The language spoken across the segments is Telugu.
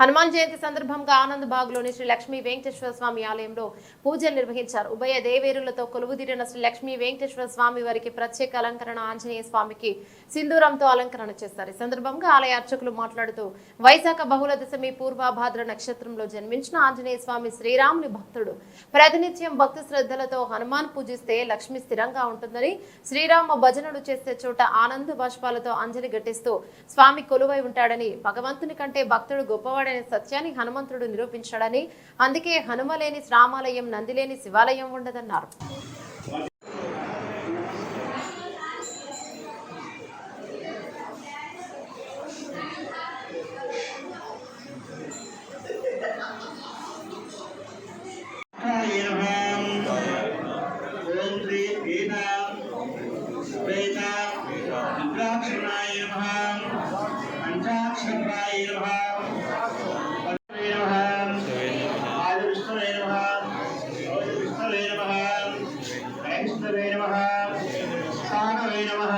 హనుమాన్ జయంతి సందర్భంగా ఆనంద్ బాగ్లోని శ్రీ లక్ష్మీ వెంకటేశ్వర స్వామి ఆలయంలో పూజలు నిర్వహించారు. ఉభయ దేవేరులతో కొలువుదీరిన శ్రీ లక్ష్మీ వెంకటేశ్వర స్వామి వారికి ప్రత్యేక అలంకరణ ఆంజనేయ స్వామికి సింధూరంతో అలంకరణ చేస్తారు. ఈ సందర్భంగా ఆలయ అర్చకులు మాట్లాడుతూ వైశాఖ బహుళ దశమి పూర్వభాద్ర నక్షత్రంలో జన్మించిన ఆంజనేయ స్వామి శ్రీరాముని భక్తుడు. ప్రతినిత్యం భక్తి శ్రద్ధలతో హనుమాన్ పూజిస్తే లక్ష్మి స్థిరంగా ఉంటుందని శ్రీరామ భజనలు చేసే చోట ఆనంద బాష్పాలతో అంజలి ఘటిస్తూ స్వామి కొలువై ఉంటాడని భగవంతుని కంటే భక్తుడు గొప్పవాడనే సత్యాన్ని హనుమంతుడు నిరూపించాడని అందుకే హనుమలేని శ్రామాలయం నందిలేని శివాలయం ఉండదన్నారు. స్థానవే నమః.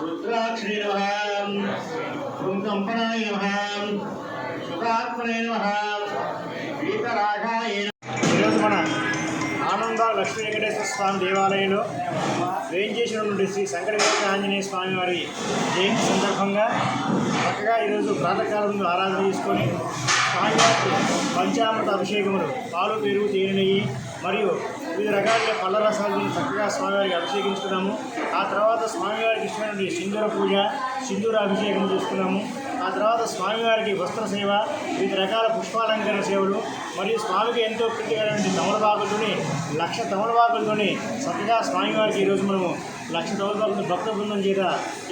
రుద్రాక్షరే నమః. ఓం కంపనాయ నమః. సుధాత్మనే నమః. ఈరోజు మన ఆనంద లక్ష్మీ వెంకటేశ్వర స్వామి దేవాలయంలో వేయించేసినటువంటి శ్రీ శంకరవేద ఆంజనేయ స్వామి వారి జయంతి సందర్భంగా చక్కగా ఈరోజు ప్రాతకాలంలో ఆరాధన చేసుకొని స్వామివారికి పంచామృత అభిషేకములు పాలు పెరుగు తేనెయ్యి మరియు వివిధ రకాల పళ్ళ రసాలను చక్కగా స్వామివారికి అభిషేకించుకున్నాము. ఆ తర్వాత స్వామివారికి ఇష్టమైనటువంటి సింధూర పూజ సింధూర అభిషేకం చేసుకున్నాము ఆ తర్వాత స్వామివారికి వస్త్ర సేవ వివిధ రకాల పుష్పాలంకరణ సేవలు మరియు స్వామికి ఎంతో ప్రీతికరమైన తమలపాకులతోని లక్ష తమలపాకులతోని చక్కగా స్వామివారికి ఈరోజు మనము లక్ష తమలపాకులు భక్త బృందం చేత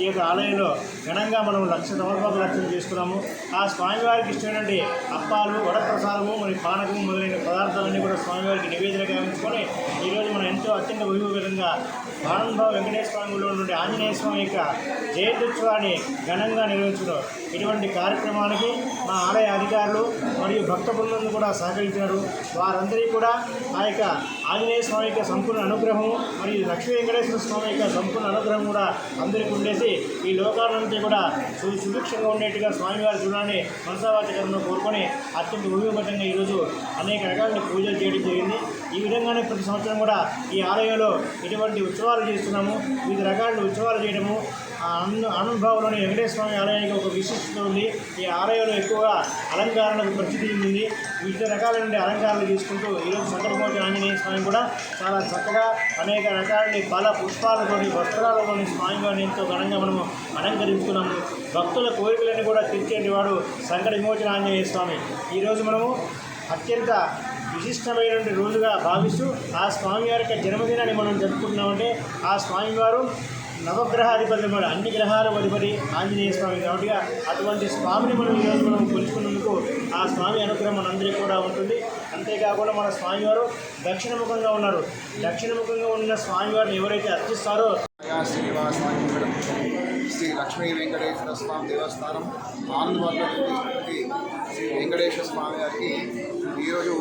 ఈ యొక్క ఆలయంలో ఘనంగా మనం లక్ష తమలపాకులు అర్చన చేసుకున్నాము. ఆ స్వామివారికి ఇష్టమైనటువంటి అప్పాలు వడప్రసాదము మరియు పానకము మొదలైన పదార్థాలన్నీ కూడా స్వామివారికి నివేదనగా ఉంచుకొని ఈరోజు మనం ఎంతో అత్యంత వైభవంగా ఆనందభావ వెంకటేశ్వర స్వామిలో నుండి ఆంజనేయ స్వామి యొక్క జయంత్యుత్సవాన్ని ఘనంగా నిర్వహించడం. ఇటువంటి కార్యక్రమానికి మా ఆలయ అధికారులు మరియు భక్త బృందం కూడా సహకరించారు వారందరికీ కూడా ఆ యొక్క ఆంజనేయ స్వామి యొక్క సంపూర్ణ అనుగ్రహము మరియు లక్ష్మీ వెంకటేశ్వర స్వామి యొక్క సంపూర్ణ అనుగ్రహం కూడా అందరికీ ఉండేసి ఈ లోకాలంతా కూడా సు సుభిక్షంగా ఉండేట్టుగా స్వామివారి చూడాలని మనసావాచకరంలో కోరుకొని అత్యంత ఉపయోగపరంగా ఈరోజు అనేక రకాల పూజలు చేయడం జరిగింది. ఈ విధంగానే ప్రతి సంవత్సరం కూడా ఈ ఆలయంలో ఇటువంటి ఉత్సవాలు చేస్తున్నాము. వివిధ రకాల ఉత్సవాలు చేయడము. అనుభవంలోని వెంకటేశ్వర స్వామి ఆలయానికి ఒక విశిష్టత ఉంది. ఈ ఆలయంలో ఎక్కువగా అలంకారణకు ప్రసిద్ధి చెందింది. వివిధ రకాలైన అలంకారాలు తీసుకుంటూ ఈరోజు సంకటమోచి ఆంజనేయ స్వామి కూడా చాలా చక్కగా అనేక రకాల బల పుష్పాలతోని వస్త్రాలతోని స్వామివారిని ఎంతో ఘనంగా మనము అలంకరించుకున్నాము భక్తుల కోరికలను కూడా తీర్చేటి వాడు సంకట విమోచన ఆంజనేయ స్వామి. ఈరోజు మనము అత్యంత విశిష్టమైనటువంటి రోజుగా భావిస్తూ ఆ స్వామివారి యొక్క జన్మదినాన్ని మనం జరుపుకుంటున్నామంటే ఆ స్వామివారు నవగ్రహాధిపతి మన అన్ని గ్రహాల అధిపతి ఆంజనేయ స్వామి. కాబట్టి అటువంటి స్వామిని మనం ఈరోజు మనం కొలుచుకున్నందుకు ఆ స్వామి అనుగ్రహం మనందరికీ కూడా ఉంటుంది. అంతేకాకుండా మన స్వామివారు దక్షిణముఖంగా ఉన్నారు. దక్షిణముఖంగా ఉన్న స్వామివారిని ఎవరైతే అర్చిస్తారో శ్రీ లక్ష్మీ వెంకటేశ్వర స్వామి దేవస్థానం ఆనందవాడలో శ్రీ వెంకటేశ్వర స్వామి గారికి ఈరోజు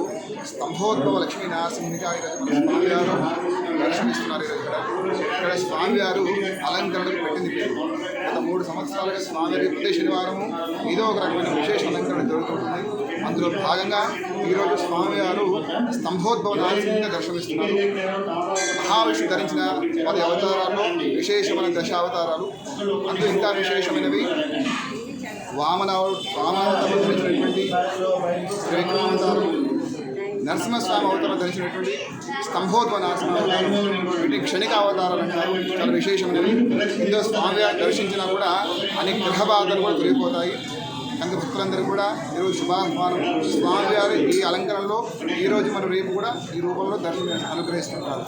స్తంభోద్భవ లక్ష్మీ నరసింహగా ఈరోజు స్వామివారు దర్శనమిస్తున్నారు ఇక్కడ. ఇక్కడ స్వామివారు అలంకరణకు పెట్టింది గత మూడు సంవత్సరాలుగా స్వామివారి ప్రతి శనివారము ఏదో ఒక రకమైన విశేష అలంకరణ జరుగుతుంటుంది. అందులో భాగంగా ఈరోజు స్వామివారు స్తంభోద్భవ నారసింహంగా దర్శనమిస్తున్నారు. మహావిష్ణు ధరించిన పది అవతారాల్లో విశేషమైన దశ అవతారాలు అందులో ఇంకా విశేషమైనవి. వామన వామనావతారం ధరించినటువంటి త్రివిక్రమావతారం. నరసింహస్వామి అవతారం ధరించినటువంటి స్తంభోద్భవ నరసింహ అవతారం క్షణిక అవతారాలు అంటారు. చాలా విశేషమైనవి. ఇందులో స్వామి దర్శించినా కూడా అనేక గ్రహ బాధలు కూడా తొలగిపోతాయి. అందుకు భక్తులందరూ కూడా ఈరోజు శుభాహ్వానం. స్వామివారి ఈ అలంకరణలో ఈరోజు మరియు రేపు కూడా ఈ రూపంలో దర్శనం అనుగ్రహిస్తుంటారు.